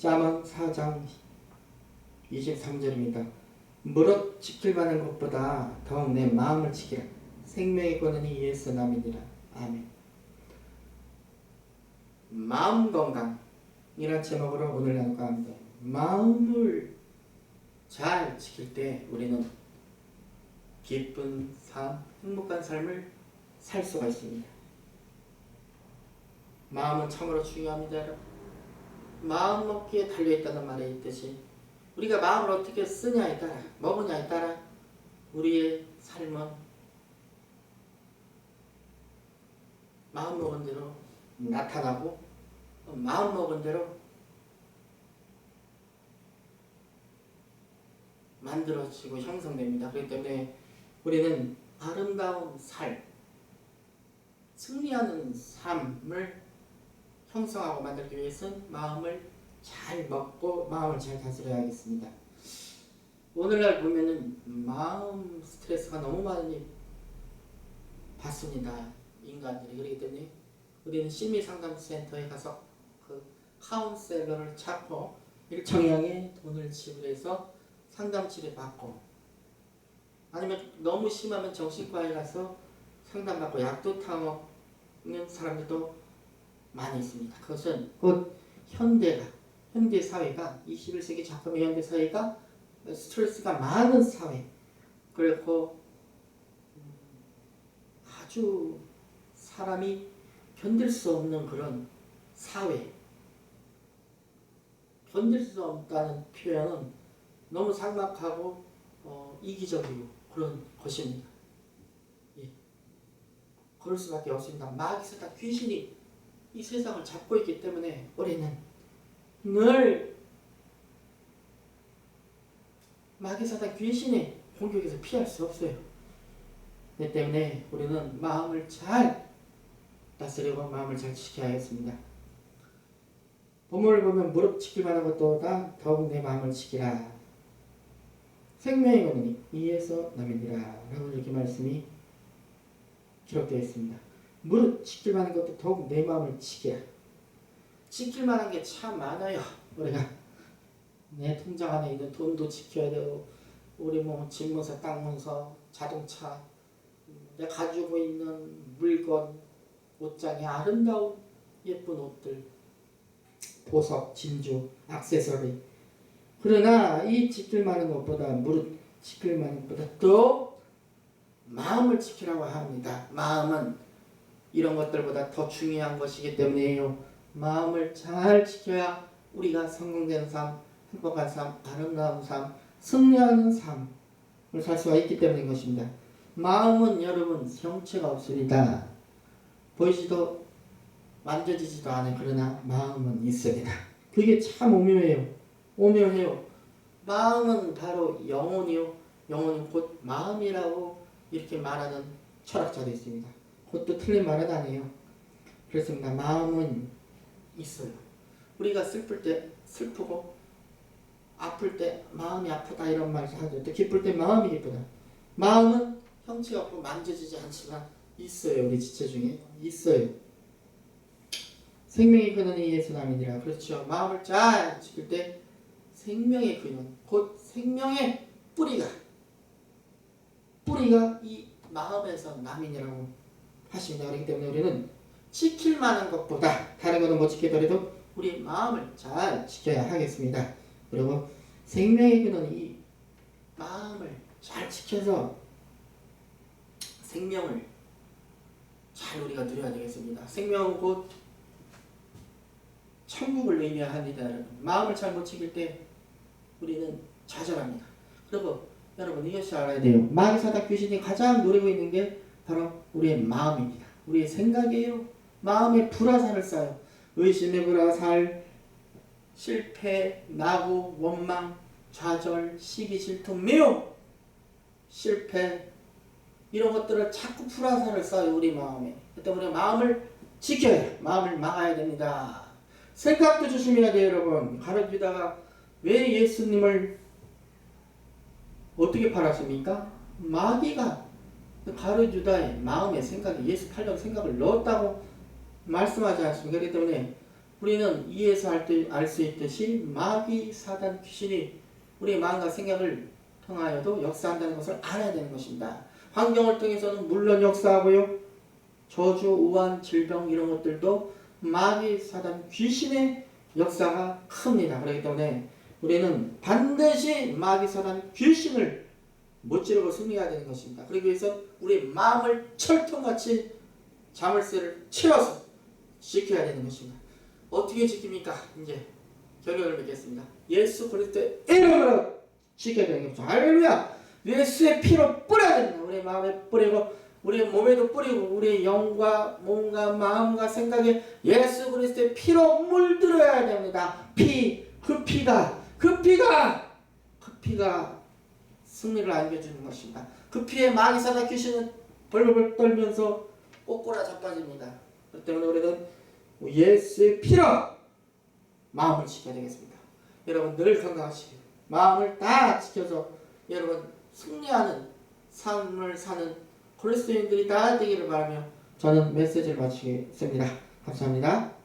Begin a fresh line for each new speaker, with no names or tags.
짜만 4장 23절입니다. 무릇 지킬 만한 것보다 더욱 내 마음을 지키라. 생명의 권한이 예수 남이니라. 아멘. 마음 건강이란 제목으로 오늘 나눌까 합니다. 마음을 잘 지킬 때 우리는 기쁜 삶, 행복한 삶을 살 수가 있습니다. 마음은 참으로 중요합니다, 여러분. 마음 먹기에 달려 있다는 말에 있듯이 우리가 마음을 어떻게 쓰냐에 따라 먹으냐에 따라 우리의 삶은 마음 먹은 대로 나타나고 마음 먹은 대로 만들어지고 형성됩니다. 그렇기 때문에 우리는 아름다운 삶, 승리하는 삶을 형성하고 만들기 위해서는 마음을 잘 먹고 마음을 잘 다스려야겠습니다. 오늘날 보면은 마음 스트레스가 너무 많이 받습니다. 인간들이 그렇기 때문에 우리는 심리 상담센터에 가서 그 카운셀러를 찾고 일정량의 돈을 지불해서 상담 치료 받고 아니면 너무 심하면 정신과에 가서 상담받고 약도 타먹는 사람들도 많이 있습니다. 그것은 곧 현대가 현대 사회가 21세기 작품의 현대 사회가 스트레스가 많은 사회 그리고 음, 아주 사람이 견딜 수 없는 그런 사회 견딜 수 없다는 표현은 너무 삭막하고 어, 이기적이고 그런 것입니다. 예. 그럴 수밖에 없습니다. 마귀스다 귀신이 이 세상을 잡고 있기 때문에 우리는 늘 마귀사단 귀신의 공격에서 피할 수 없어요. 그 때문에 우리는 마음을 잘 다스리고 마음을 잘 지켜야 겠습니다. 본문을 보면 무릎 지킬 만한 것보다 더욱 내 마음을 지키라. 생명의 권능이 이에서 남이니라 라고 이렇게 말씀이 기록되어 있습니다. 무릇 지킬 만한 것도 더욱 내 마음을 지키라. 지킬 만한 게 참 많아요. 우리가 내 통장 안에 있는 돈도 지켜야 되고 우리 뭐 집문서, 땅문서, 자동차, 내가 가지고 있는 물건, 옷장에 아름다운 예쁜 옷들, 보석, 진주, 액세서리. 그러나 이 지킬 만한 것보다 무릇 지킬 만한 것보다 또 마음을 지키라고 합니다. 마음은 이런 것들보다 더 중요한 것이기 때문에요. 마음을 잘 지켜야 우리가 성공된 삶, 행복한 삶, 아름다운 삶, 승리하는 삶을 살 수가 있기 때문인 것입니다. 마음은 여러분 형체가 없습니다. 보이지도 만져지지도 않은 그러나 마음은 있습니다. 그게 참 오묘해요. 오묘해요. 마음은 바로 영혼이요. 영혼은 곧 마음이라고 이렇게 말하는 철학자도 있습니다. 그것도 틀린 말은 아니에요. 그렇습니다. 마음은 있어요. 우리가 슬플 때 슬프고 아플 때 마음이 아프다 이런 말 하죠. 또 기쁠 때 마음이 기쁘다. 마음은 형체가 없고 만져지지 않지만 있어요. 우리 지체 중에 있어요. 생명의 근원이 예수 남이니라. 그렇죠. 마음을 잘 지킬 때 생명의 근원, 곧 생명의 뿌리가 뿌리가 이 마음에서 남이니라고 하십니다. 그렇기 때문에 우리는 지킬 만한 것보다 다른 것은 못 지키더라도 우리 마음을 잘 지켜야 하겠습니다. 그리고 생명의 근원이 이 마음을 잘 지켜서 생명을 잘 우리가 누려야 되겠습니다. 생명은 곧 천국을 의미합니다. 여러분. 마음을 잘 못 지킬 때 우리는 좌절합니다. 그리고 여러분 이것이 알아야 돼요. 마귀 사단 귀신이 가장 노리고 있는 게 바로 우리의 마음입니다. 우리의 생각이에요. 마음에 불화살을 쏴요. 의심의 불화살, 실패, 낙오, 원망, 좌절, 시기, 질투, 미움, 실패 이런 것들을 자꾸 불화살을 쏴요 우리 마음에. 그때 우리 마음을 지켜야 마음을 막아야 됩니다. 생각도 조심해야 돼요 여러분. 가르치다가 왜 예수님을 어떻게 팔았습니까? 마귀가 가르주다의 마음의 생각에 예수 팔려는 생각을 넣었다고 말씀하지 않습니까? 그렇기 때문에 우리는 이에서 알 수 있듯이 마귀 사단 귀신이 우리의 마음과 생각을 통하여도 역사한다는 것을 알아야 되는 것입니다. 환경을 통해서는 물론 역사하고요. 저주, 우한, 질병 이런 것들도 마귀 사단 귀신의 역사가 큽니다. 그렇기 때문에 우리는 반드시 마귀 사단 귀신을 못지르고 승리해야 되는 것입니다. 그러기 위해서 우리 마음을 철통같이 자물쇠를 채워서 지켜야 되는 것입니다. 어떻게 지킵니까? 이제 결론을 맺겠습니다. 예수 그리스도의 이름으로 지켜야 되는 것입니다. 할렐루야! 예수의 피로 뿌려야 됩니다. 우리 마음에 뿌리고 우리 몸에도 뿌리고 우리 영과 몸과 마음과 생각에 예수 그리스도의 피로 물들어야 됩니다. 피, 그 피가 그 피가 그 피가 승리를 안겨주는 것입니다. 그 피에 마귀 사다 귀신은 벌벌 떨면서 꼬꼬라 자빠집니다. 그렇기 때문에 우리는 예수의 피로 마음을 지켜야 되겠습니다. 여러분 늘 건강하시길 마음을 다 지켜서 여러분 승리하는 삶을 사는 그리스도인들이 다 되기를 바라며 저는 메시지를 마치겠습니다. 감사합니다.